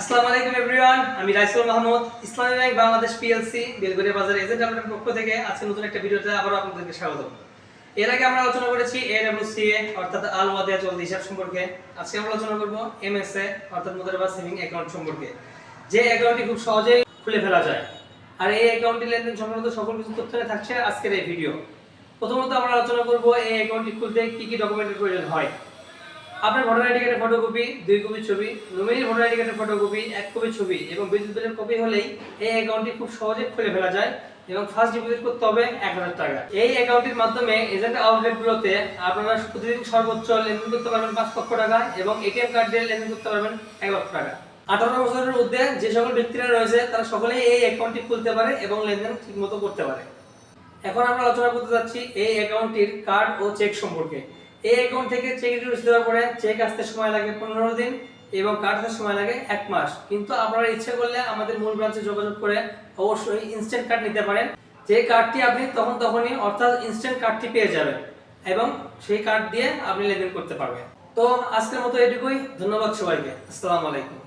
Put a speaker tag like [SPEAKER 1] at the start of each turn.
[SPEAKER 1] আসসালামু আলাইকুম এভরিওয়ান আমি রাইসুল মাহমুদ, ইসলামী ব্যাংক, বাংলাদেশ পিএলসি বেলগড়িয়া বাজার এজেন্ট আপনার পক্ষ থেকে আজকে নতুন একটা ভিডিওতে আবারও আপনাদেরকে স্বাগত। এর আগে আমরা আলোচনা করেছি এডব্লিউসিএ অর্থাৎ আল ওয়াদিয়া চলতি হিসাব সম্পর্কে। আজকে আমরা আলোচনা করব এমএসএ অর্থাৎ মুদারবা সেভিং অ্যাকাউন্ট সম্পর্কে। যে অ্যাকাউন্টটি খুব সহজেই খুলে ফেলা যায়। আর এই অ্যাকাউন্টটি লেনদেন সংক্রান্ত সকল কিছু তথ্য থাকছে আজকের এই ভিডিও। প্রথমত আমরা আলোচনা করব এই অ্যাকাউন্টটি খুলতে কি কি ডকুমেন্টের প্রয়োজন হয়। আপনার ভোটার আইডি কার্ডের ফটোকপি দুই কপি ছবি নমিনির ভোটার আইডি কার্ডের ফটোকপি এক কপি ছবি এবং বিদ্যুৎ বিলের কপি হলেই এই অ্যাকাউন্টটি খুব সহজে খুলে ফেলা যায় এবং ফার্স্ট ডিপোজিট করতে হবে এক হাজার টাকা। এই অ্যাকাউন্টের মাধ্যমে এজেন্ট আউটলেটগুলোতে আপনারা প্রতিদিন সর্বোচ্চ লেনদেন করতে পারবেন পাঁচ লক্ষ টাকা এবং এটিএম কার্ড দিয়ে লেনদেন করতে পারবেন এক লক্ষ টাকা। আঠারো বছরের মধ্যে যে সকল ব্যক্তিরা রয়েছে, তারা সকলেই এই অ্যাকাউন্টটি খুলতে পারে এবং লেনদেন ঠিকমতো করতে পারে। এখন আমরা আলোচনা করতে যাচ্ছি এই অ্যাকাউন্টটির কার্ড ও চেক সম্পর্কে। এই অ্যাকাউন্ট থেকে চেক রিসিভ দেওয়ার পরে চেক আসতে সময় লাগে পনেরো দিন এবং কাটতে সময় লাগে এক মাস। কিন্তু আপনারা ইচ্ছে করলে আমাদের মূল ব্রাঞ্চে যোগাযোগ করে অবশ্যই ইনস্ট্যান্ট কার্ড নিতে পারেন। যে কার্ডটি আপনি তখন তখনই, অর্থাৎ ইনস্ট্যান্ট কার্ডটি পেয়ে যাবেন এবং সেই কার্ড দিয়ে আপনি লেনদেন করতে পারবেন। তো আজকের মতো এটুকুই। ধন্যবাদ সবাইকে। আসসালামু আলাইকুম।